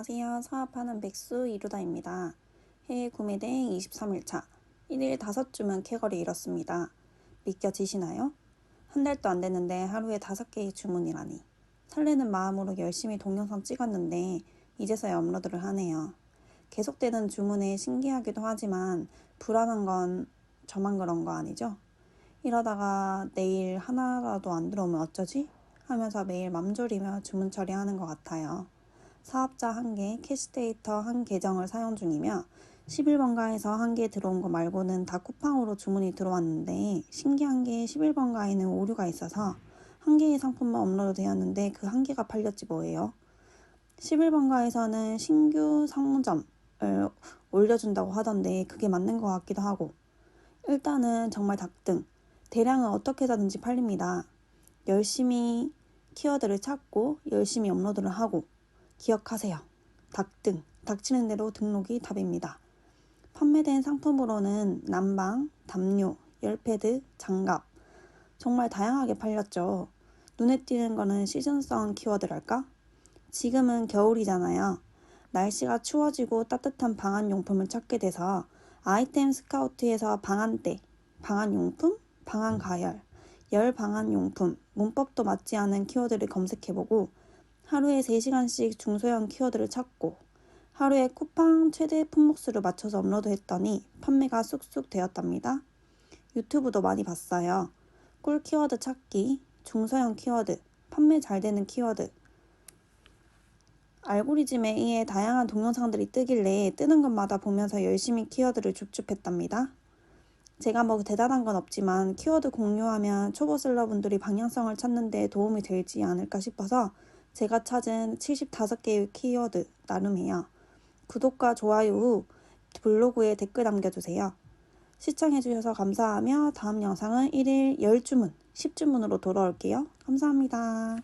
안녕하세요. 사업하는 백수 이루다입니다. 해외 구매 대행 23일차. 1일 5주면 캐거리 이렇습니다. 믿겨지시나요? 한 달도 안 됐는데 하루에 5개의 주문이라니. 설레는 마음으로 열심히 동영상 찍었는데 이제서야 업로드를 하네요. 계속되는 주문에 신기하기도 하지만 불안한 건 저만 그런 거 아니죠? 이러다가 내일 하나라도 안 들어오면 어쩌지? 하면서 매일 맘졸이며 주문 처리하는 것 같아요. 사업자 1개, 캐시데이터 한 계정을 사용 중이며 11번가에서 한 개 들어온 거 말고는 다 쿠팡으로 주문이 들어왔는데 신기한 게 11번가에는 오류가 있어서 한 개의 상품만 업로드 되었는데 그 한 개가 팔렸지 뭐예요. 11번가에서는 신규 상점을 올려준다고 하던데 그게 맞는 것 같기도 하고 일단은 정말 닭등 대량은 어떻게 사든지 팔립니다. 열심히 키워드를 찾고 열심히 업로드를 하고 기억하세요. 닭등, 닥치는 대로 등록이 답입니다. 판매된 상품으로는 난방, 담요, 열패드, 장갑 정말 다양하게 팔렸죠. 눈에 띄는 거는 시즌성 키워드랄까? 지금은 겨울이잖아요. 날씨가 추워지고 따뜻한 방한 용품을 찾게 돼서 아이템 스카우트에서 방한대, 방한용품, 방한가열, 열 방한용품, 문법도 맞지 않은 키워드를 검색해보고 하루에 3시간씩 중소형 키워드를 찾고 하루에 쿠팡 최대 품목수를 맞춰서 업로드했더니 판매가 쑥쑥 되었답니다. 유튜브도 많이 봤어요. 꿀 키워드 찾기, 중소형 키워드, 판매 잘 되는 키워드. 알고리즘에 의해 다양한 동영상들이 뜨길래 뜨는 것마다 보면서 열심히 키워드를 줍줍했답니다. 제가 뭐 대단한 건 없지만 키워드 공유하면 초보 셀러분들이 방향성을 찾는 데 도움이 되지 않을까 싶어서 제가 찾은 75개의 키워드 나름이에요. 구독과 좋아요 후 블로그에 댓글 남겨주세요. 시청해주셔서 감사하며 다음 영상은 1일 10주문, 10주문으로 돌아올게요. 감사합니다.